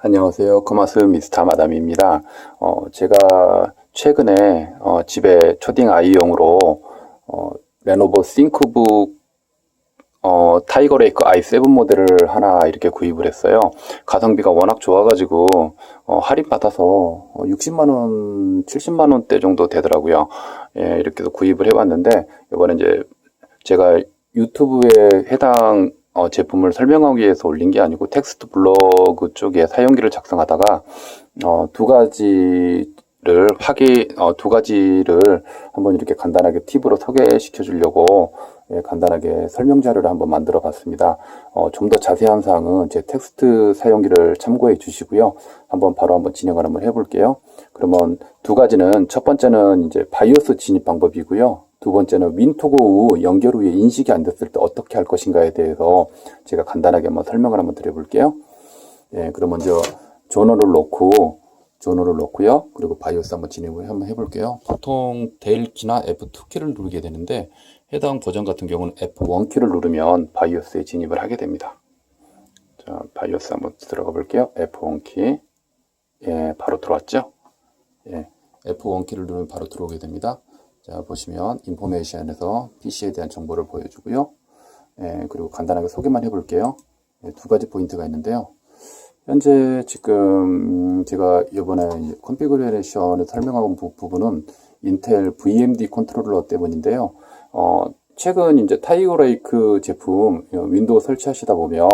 안녕하세요. 커마스 미스터 마담입니다. 어, 제가 최근에 어, 집에 초딩 아이용으로 어, 레노버 싱크북 어, 타이거 레이크 i7 모델을 하나 이렇게 구입을 했어요. 가성비가 워낙 좋아가지고 어, 할인 받아서 어, 60만 원, 70만 원대 정도 되더라고요. 예, 이렇게 해서 구입을 해봤는데 이번에 이제 제가 유튜브에 해당 어, 제품을 설명하기 위해서 올린 게 아니고 텍스트 블로그 쪽에 사용기를 작성하다가 어, 두 가지를 확인 어, 두 가지를 한번 이렇게 간단하게 팁으로 소개시켜 주려고 예, 간단하게 설명 자료를 한번 만들어 봤습니다. 어, 좀 더 자세한 사항은 제 텍스트 사용기를 참고해 주시고요. 한번 바로 한번 진행을 한번 해볼게요. 그러면 두 가지는 첫 번째는 이제 바이오스 진입 방법이고요. 두 번째는 윈토고 후 연결 후에 인식이 안 됐을 때 어떻게 할 것인가에 대해서 제가 간단하게 한번 설명을 한번 드려볼게요. 예, 그럼 먼저 전원을 놓고 전원을 놓고요. 그리고 바이오스 한번 진입을 한번 해볼게요. 보통 델 키나 F2 키를 누르게 되는데 해당 버전 같은 경우는 F1 키를 누르면 바이오스에 진입을 하게 됩니다. 자, 바이오스 한번 들어가 볼게요. F1 키. 예, 바로 들어왔죠? 예, F1 키를 누르면 바로 들어오게 됩니다. 자, 보시면 인포메이션에서 PC에 대한 정보를 보여주고요. 예, 그리고 간단하게 소개만 해볼게요. 예, 두 가지 포인트가 있는데요. 현재 지금 제가 이번에 컨피그레이션을 설명하고 부 부분은 인텔 VMD 컨트롤러 때문인데요. 어, 최근 이제 타이거 레이크 제품 어, 윈도우 설치하시다 보면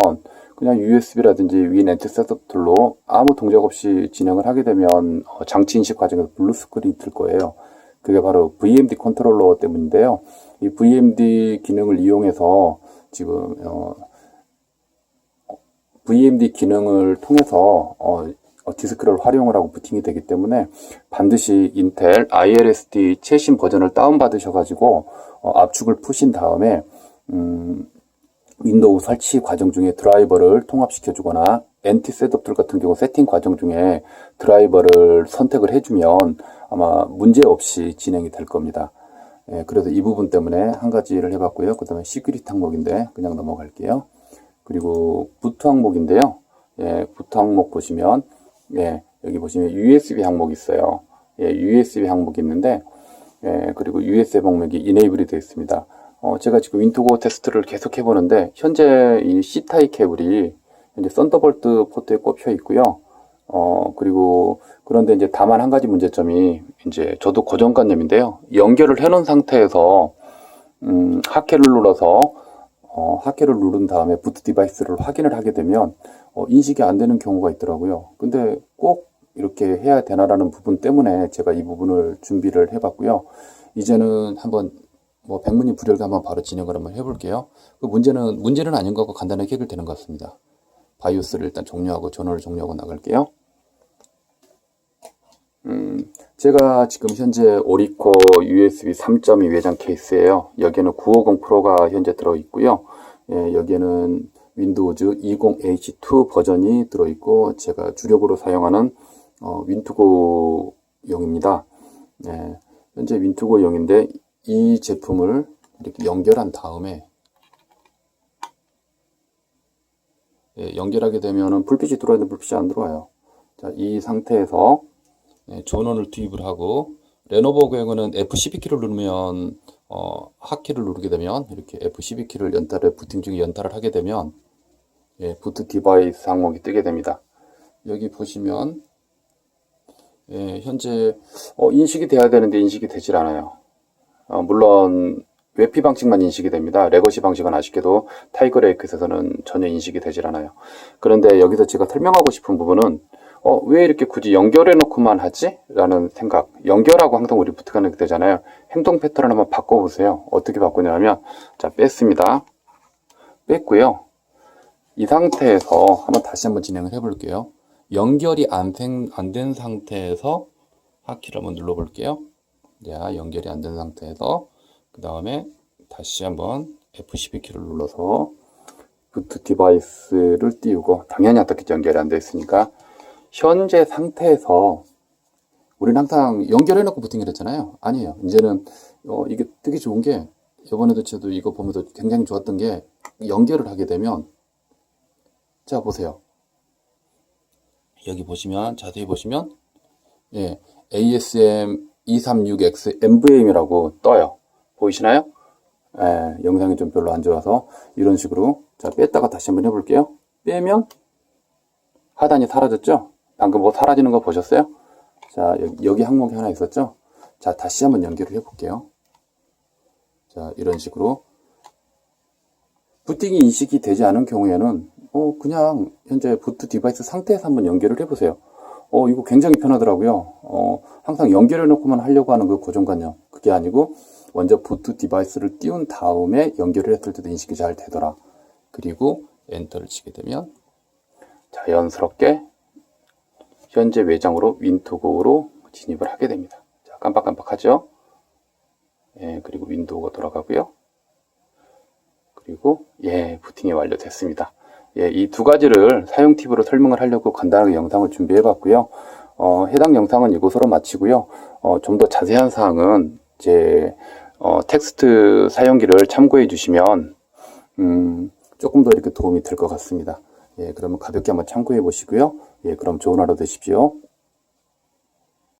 그냥 USB라든지 윈 엔트 셋업 툴로 아무 동작 없이 진행을 하게 되면 어, 장치 인식 과정에서 블루 스크린이 뜰 거예요. 그게 바로 VMD 컨트롤러 때문인데요. 이 VMD 기능을 이용해서 지금 어, VMD 기능을 통해서 어, 어, 디스크를 활용을 하고 부팅이 되기 때문에 반드시 인텔 ILSD 최신 버전을 다운받으셔가지고 어, 압축을 푸신 다음에 음, 윈도우 설치 과정 중에 드라이버를 통합시켜주거나 엔티 셋업 툴 같은 경우 세팅 과정 중에 드라이버를 선택을 해주면 아마 문제 없이 진행이 될 겁니다. 예, 그래서 이 부분 때문에 한 가지를 해봤고요. 그 다음에 시큐리티 항목인데 그냥 넘어갈게요. 그리고 부트 항목인데요. 예, 부트 항목 보시면 예, 여기 보시면 USB 항목이 있어요. 예, USB 항목이 있는데 예, 그리고 USB 항목이 이네이블이 되어 있습니다. 어, 제가 지금 윈도우 테스트를 계속 해보는데 현재 이 C타입 케이블이 현재 썬더볼트 포트에 꼽혀 있고요. 어, 그리고 그런데 이제 다만 한 가지 문제점이 이제 저도 고정관념인데요. 연결을 해놓은 상태에서 음, 하케를 눌러서 어, 하케를 누른 다음에 부트 디바이스를 확인을 하게 되면 어, 인식이 안 되는 경우가 있더라고요. 근데 꼭 이렇게 해야 되나라는 부분 때문에 제가 이 부분을 준비를 해봤고요. 이제는 한번 뭐 백문이 불여일가 한번 바로 진행을 한번 해볼게요. 그 문제는 문제는 아닌 것 같고 간단하게 해결되는 것 같습니다. 바이오스를 일단 종료하고 전원을 종료하고 나갈게요. 음, 제가 지금 현재 오리코 USB 3.2 외장 케이스예요. 여기에는 950 프로가 현재 들어 있고요. 예, 여기에는 윈도우즈 20H2 버전이 들어 있고 제가 주력으로 사용하는 어, 윈투고용입니다. 예, 현재 윈투고용인데 이 제품을 이렇게 연결한 다음에 예, 연결하게 되면은 불빛이 들어왔는데 불빛이 안 들어와요. 자, 이 상태에서 예, 전원을 투입을 하고 레노버 경우는 F12키를 누르면 어, 하키를 누르게 되면 이렇게 F12키를 연타를 부팅 중에 연타를 하게 되면 예, 부트 디바이스 항목이 뜨게 됩니다. 여기 보시면 예, 현재 어, 인식이 돼야 되는데 인식이 되질 않아요. 어, 물론 웹피 방식만 인식이 됩니다. 레거시 방식은 아쉽게도 타이거 레이크에서는 전혀 인식이 되질 않아요. 그런데 여기서 제가 설명하고 싶은 부분은 어, 왜 이렇게 굳이 연결해 놓고만 하지? 라는 생각. 연결하고 항상 우리 부트가 되잖아요. 행동 패턴을 한번 바꿔보세요. 어떻게 바꾸냐면, 자, 뺐습니다. 뺐고요. 이 상태에서 한번 다시 한번 진행을 해볼게요. 연결이 안 된 상태에서 하키를 한번 눌러볼게요. 자, 연결이 안 된 상태에서 그 다음에 다시 한번 F12키를 눌러서 부트 디바이스를 띄우고 당연히 어떻게 연결이 안 돼 있으니까 현재 상태에서 우리는 항상 연결해 놓고 부팅을 했잖아요. 아니에요. 이제는 어, 이게 되게 좋은 게 이번에도 저도 이거 보면서 굉장히 좋았던 게 연결을 하게 되면 자 보세요. 여기 보시면 자세히 보시면 예, ASM 236X MVM이라고 떠요. 보이시나요? 예, 영상이 좀 별로 안 좋아서 이런 식으로 자 뺐다가 다시 한번 해볼게요. 빼면 하단이 사라졌죠? 방금 뭐 사라지는 거 보셨어요? 자 여기, 여기 항목이 하나 있었죠? 자 다시 한번 연결을 해볼게요. 자 이런 식으로 부팅이 인식이 되지 않은 경우에는 어 그냥 현재 부트 디바이스 상태에서 한번 연결을 해보세요. 어 이거 굉장히 편하더라고요. 어 항상 연결해 놓고만 하려고 하는 그 고정관념 그게 아니고 먼저 부트 디바이스를 띄운 다음에 연결을 했을 때도 인식이 잘 되더라. 그리고 엔터를 치게 되면 자연스럽게 현재 외장으로 윈도우로 진입을 하게 됩니다. 자 깜빡깜빡하죠? 예 그리고 윈도우가 돌아가고요. 그리고 예 부팅이 완료됐습니다. 예, 이 두 가지를 사용 팁으로 설명을 하려고 간단하게 영상을 준비해 봤고요. 어, 해당 영상은 이곳으로 마치고요. 어, 좀 더 자세한 사항은 제 어, 텍스트 사용기를 참고해 주시면 음, 조금 더 이렇게 도움이 될 것 같습니다. 예, 그러면 가볍게 한번 참고해 보시고요. 예, 그럼 좋은 하루 되십시오.